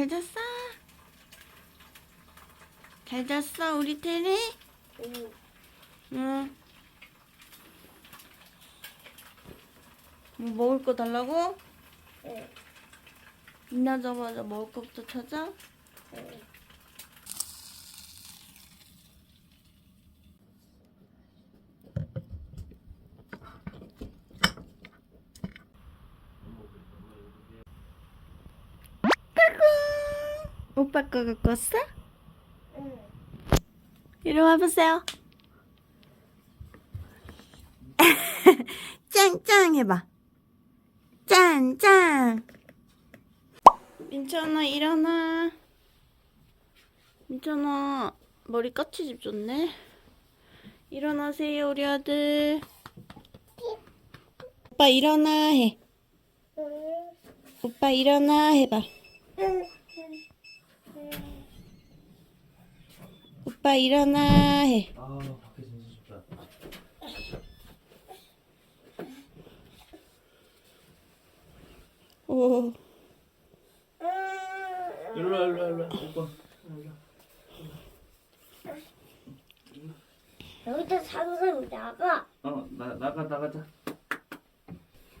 잘 잤어? 잘 잤어, 우리 테리? 응. 응. 뭐 먹을 거 달라고? 응. 일어나자마자 먹을 거부터 찾아? 응. 거 갖고 왔어? 응. 이리 와보세요. 짱짱 해봐. 짱짱. 민찬아 일어나. 민찬아 머리 까치 집 줬네. 일어나세요 우리 아들. 오빠 일어나 해. 응. 오빠 일어나 해봐. 응. 오빠 일어나 해. 아 밖에 진짜 춥다. 오. 일로 와 일로 와 일로 와 오빠. 여기다 상상 나가. 어나 나가 나가자.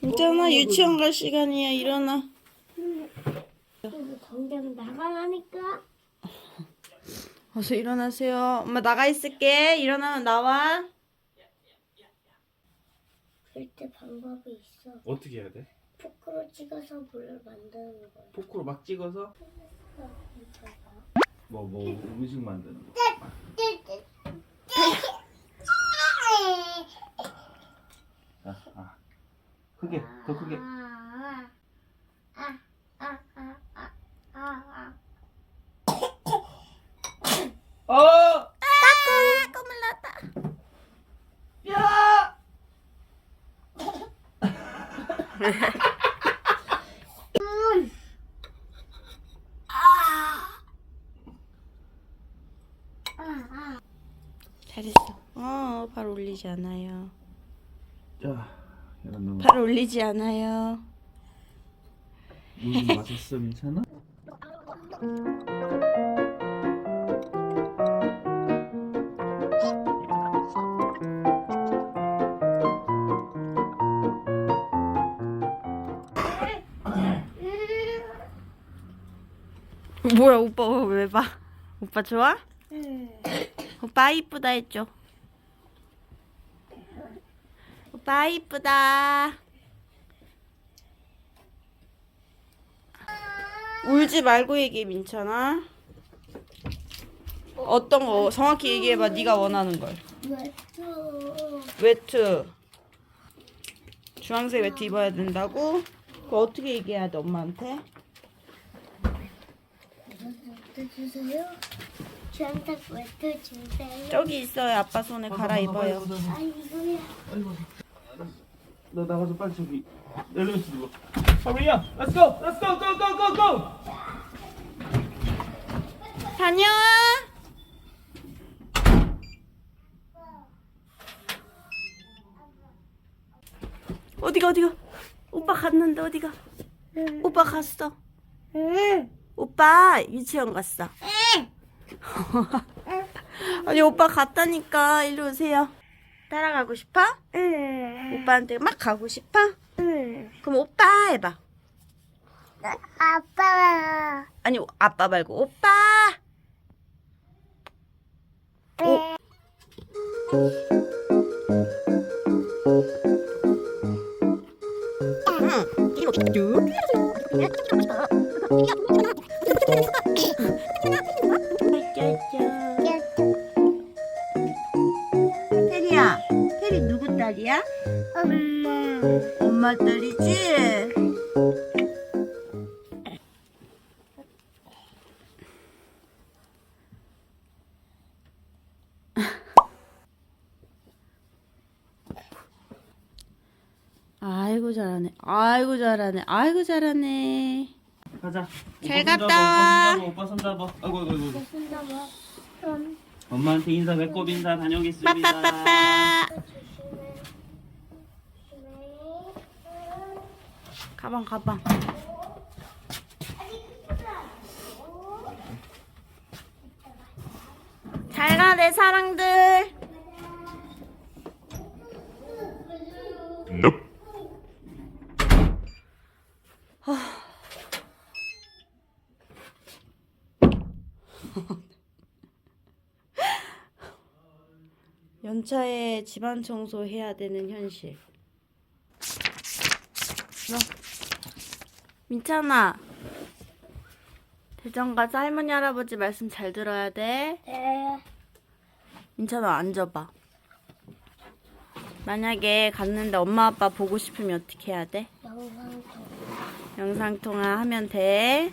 민찬아 유치원 갈 시간이야 일어나. 이거 당장 나가라니까. 어서 일어나세요. 엄마 나가 있을게. 일어나면 나와. 그때 방법이 있어. 어떻게 해야 돼? 포크로 찍어서 물을 만드는 거야. 포크로 막 찍어서 뭐 뭐 음식 만드는 거. 아, 아. 크게 더 크게. 아, 아, 아, 아, 아, 아, 아. 어! 껌을 났다. 야! 잘했어. 어, 발 올리지 않아요. 자, 넣어. 발 올리지 않아요. 물 마셨어, 괜찮아? 뭐야, 오빠 왜 봐? 오빠 좋아? 음. 오빠 이쁘다 했죠. 오빠 이쁘다. 울지 말고 얘기해 민찬아. 어떤 거 정확히 얘기해봐. 네가 원하는 걸. 맞죠. 외투. 주황색 외투 입어야 된다고? 그거 어떻게 얘기해야 돼 엄마한테? 또 주세요. 주황색 외투 주세요. 저기 있어요. 아빠 손에 갈아입어요. 아 이거야. 너 나가서 빨리 저기 엘리베이터 눌러. Up! Let's go! Let's go! Go! Go! Go! Go! 다녀와. 어디가 어디가? 오빠 갔는데 어디가? 오빠 갔어. 응. 오빠 유치원 갔어. 아니 오빠 갔다니까 일로 오세요. 따라가고 싶어? 응. 오빠한테 막 가고 싶어? 응. 그럼 오빠 해봐. 아빠. 아니 아빠 말고 오빠. 오. 딸이야? 엄마. 엄마 딸이지? 아이고 잘하네. 아이고 잘하네. 아이고 잘하네. 가자. 잘 오빠 손 갔다. 오빠 손 잡아. 오빠 손 잡아. 아이고, 아이고, 아이고. 엄마한테 인사, 배꼽 인사 다녀오겠습니다. 빠빠빠빠. 가방 가방. 잘 가 내 사랑들. 넙. 연차에 집안 청소해야 되는 현실. 민찬아. 대전 가서 할머니 할아버지 말씀 잘 들어야 돼. 네. 민찬아 앉아봐. 만약에 갔는데 엄마 아빠 보고 싶으면 어떻게 해야 돼? 영상통. 영상 통화 하면 돼.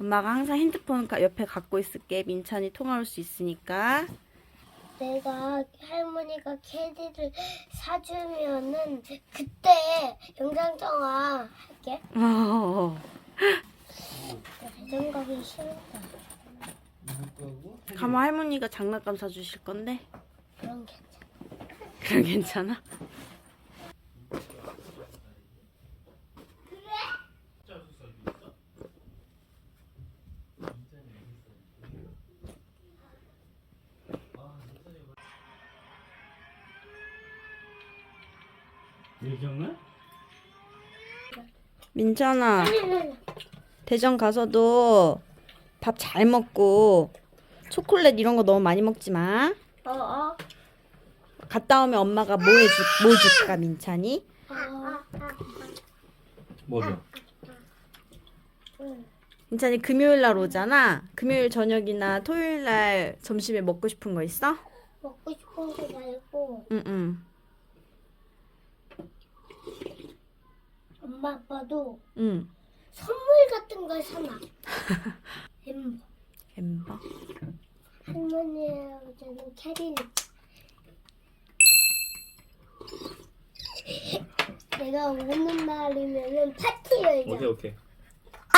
엄마가 항상 핸드폰 가- 옆에 갖고 있을게. 민찬이 통화할 수 있으니까. 내가 할머니가 캐디를 사주면은 그때 영상통화 할게. 어. 대전 가기 싫다. 가면 할머니가 장난감 사주실 건데. 게 괜찮아. 그럼 괜찮아? 얘 기억나? 민찬아, 대전 가서도 밥 잘 먹고 초콜릿 이런 거 너무 많이 먹지 마. 어, 어. 갔다 오면 엄마가 뭐 해줄, 뭐 줄까, 민찬이? 어. 뭐죠? 민찬이 금요일 날 오잖아. 금요일 저녁이나 토요일 날 점심에 먹고 싶은 거 있어? 먹고 싶은 거 말고 응, 응. 엄마 아빠도 응. 선물 같은 걸 사놔. 햄버. 햄버. 할머니 아버지는 캐리를 내가 오는 날이면은 파티 열자. 오케이 오케이.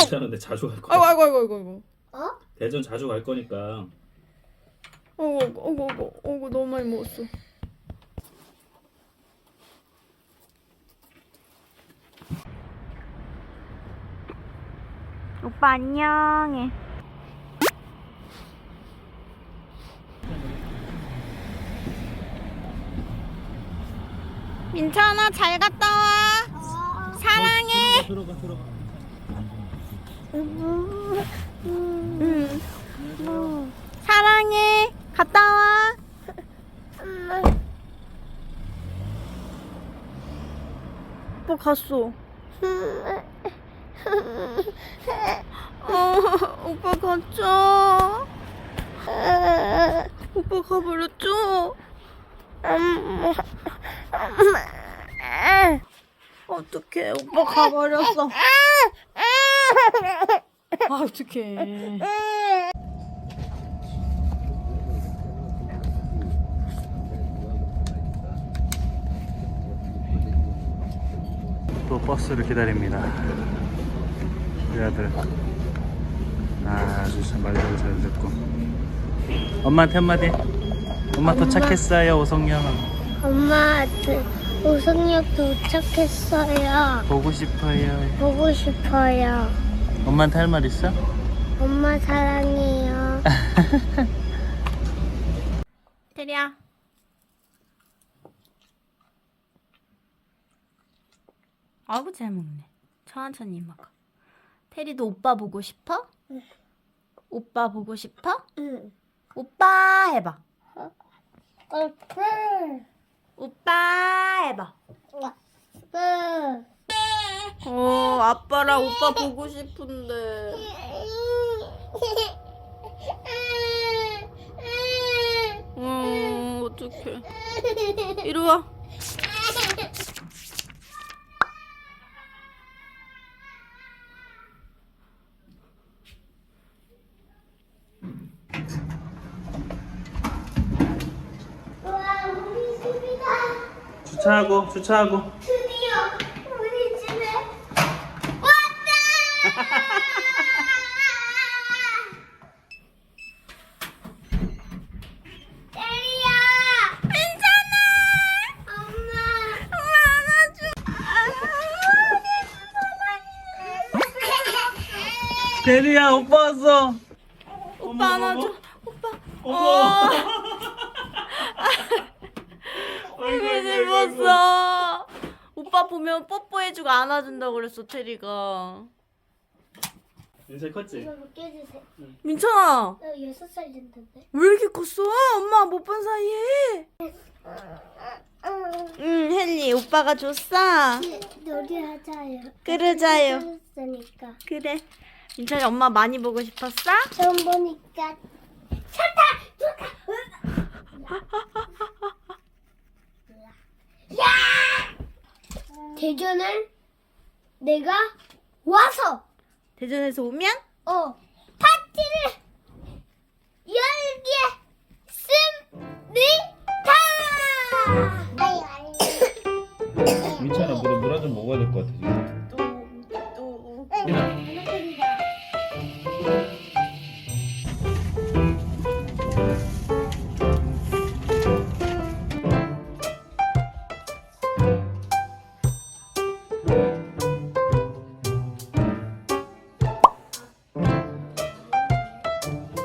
괜찮은데 자주 갈 거야. 아이고, 아이고, 아이고, 아이고. 어? 대전 자주 갈 거니까. 어구, 어구, 어구, 어구, 너무 많이 먹었어. 오빠 안녕해. 민찬아 잘 갔다 와. 사랑해. 들어가 들어가. 응. 사랑해. 갔다 와. 오빠 갔어. 어, 오빠 갔죠. 오빠 가버렸죠. 어떡해, 오빠 가버렸어. 아, 어떡해. 또 버스를 기다립니다. 우리 아들 아주 참 말도 잘 듣고 엄마한테 한마디 엄마 도착했어요 오성영 엄마한테 오성역 도착했어요. 보고 싶어요 보고 싶어요. 엄마한테 할 말 있어? 엄마 사랑해요. 테리야. 아구 잘 먹네. 천천히 먹어. 테리도 오빠 보고 싶어? 오빠 보고 싶어? 응. 오빠 해봐. 어, 응. 오빠 해봐. 응. 어, 아빠랑 오빠 보고 싶은데. 어, 어떡해. 이리 와. 와, 우리 집이다. 주차하고 주차하고 드디어 우리 집에 왔다. 때리야. 괜찮아. 엄마. 엄마 안아줘. 대리야 오빠 왔어 오빠 안아줘. 오빠. 어. 되게 슬펐어. 오빠 보면 뽀뽀해주고 안아준다고 그랬어 테리가. 민철 컸지? 이거 깨주세요. 민찬아 나 여섯 살 됐는데. 왜 이렇게 컸어? 엄마 못 본 사이에. 응 헨리 오빠가 줬어. 놀이 하자요. 그러자요. 그러니까. 그래. 민찬이 엄마 많이 보고 싶었어? 처음 보니까 대전을 내가 와서 대전에서 오면? 어 파티를 열게 씁니다. 민찬아 물어 물어 좀 먹어야 될 것 같아 지금.